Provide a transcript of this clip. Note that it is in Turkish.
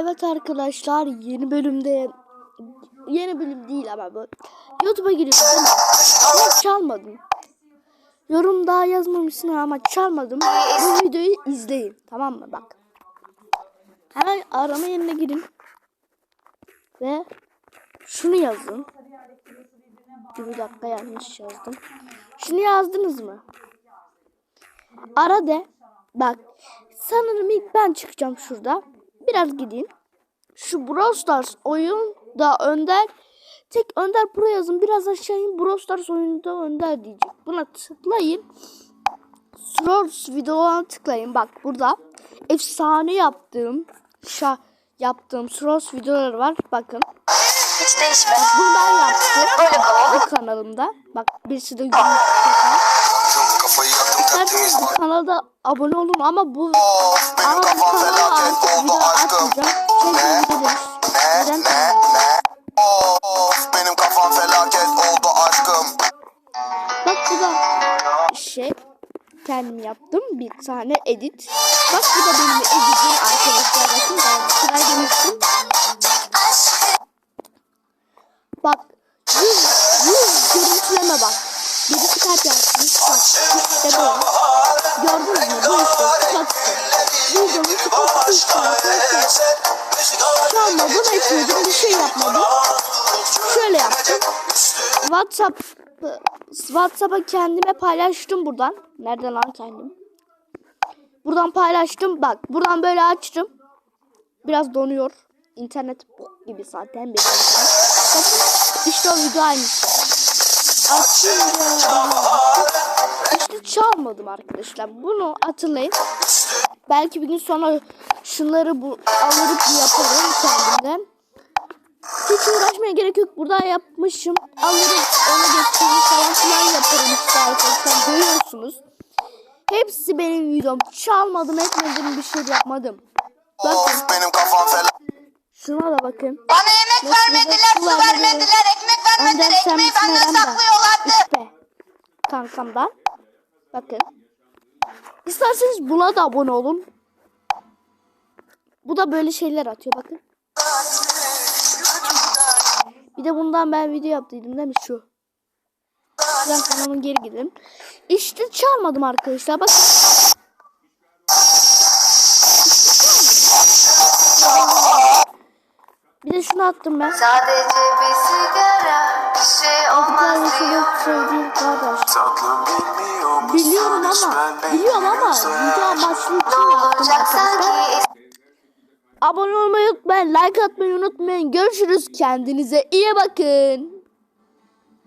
Evet arkadaşlar yeni bölümde yeni bölüm değil ama bu YouTube'a mi? Ama çalmadım. Yorum daha yazmamışsın ama çalmadım. Bu videoyu izleyin tamam mı bak. Hemen arama yerine girin. Ve şunu yazın. Bir dakika yanlış yazdım. Şunu yazdınız mı? Ara de. Bak sanırım ilk ben çıkacağım şurada. Biraz gideyim. Şu Brawl Stars oyun da önder. Tek önder pro yazın. Biraz aşağı in. Brawl Stars oyunda önder diyecek. Buna tıklayın. Source videolarına tıklayın. Bak burada efsane yaptığım şa yaptığım Source videoları var. Bakın. Hiç yaptım. Böyle. Bu kanalımda. Bak birisi de gülüyor. Kafayı İsterseniz bu kanalda abone olun ama bu ama bu kanala artık video atmayacağım. Çünkü videolar. Ne Neden? ne ne Of benim kafam felaket oldu aşkım Bak bu da şey kendim yaptım bir tane edit. Bak bu da benim editim arkadaşlar bakın ben sıra demiştim. Bak yüz, yüz görüntüleme bak. Birisi kalp bak işte böyle. Gördünüz mü? Bu işte tıklattı. Videomu tıklattı işte arkadaşlar. Çalmadım etmedim bir şey yapmadım. Şöyle yaptım. WhatsApp WhatsApp'a kendime paylaştım buradan. Nerede lan kendim? Buradan paylaştım. Bak buradan böyle açtım. Biraz donuyor. İnternet gibi zaten benim işte o video aynısı. İşte çalmadım arkadaşlar. Bunu hatırlayın. Belki bir gün sonra şunları bu alırıp yaparım kendimden. Hiç uğraşmaya gerek yok. Burada yapmışım. Alırım ona geçeyim falan filan yaparım işte arkadaşlar. Görüyorsunuz. Hepsi benim videom. Çalmadım etmedim bir şey yapmadım. Bakın benim kafam şuna da bakın. Bana yemek Nasıl vermediler, su vermediler, ekmek vermediler, ekmeği ben? Kankamdan. Bakın. İsterseniz buna da abone olun. Bu da böyle şeyler atıyor bakın. Bir de bundan ben video yaptıydım değil mi şu? Şuradan kanalın geri gidelim. İşte çalmadım arkadaşlar bakın. Bir de şunu attım ben. Sadece bir sigara, şey olmaz Arkadaşlar diyor. çok sevdiğim kardeş. Tatlım bilmiyor musun Biliyorum ama biliyorum ama video amaçlı için yaptım arkadaşlar. Abone olmayı unutmayın, like atmayı unutmayın. Görüşürüz. Kendinize iyi bakın.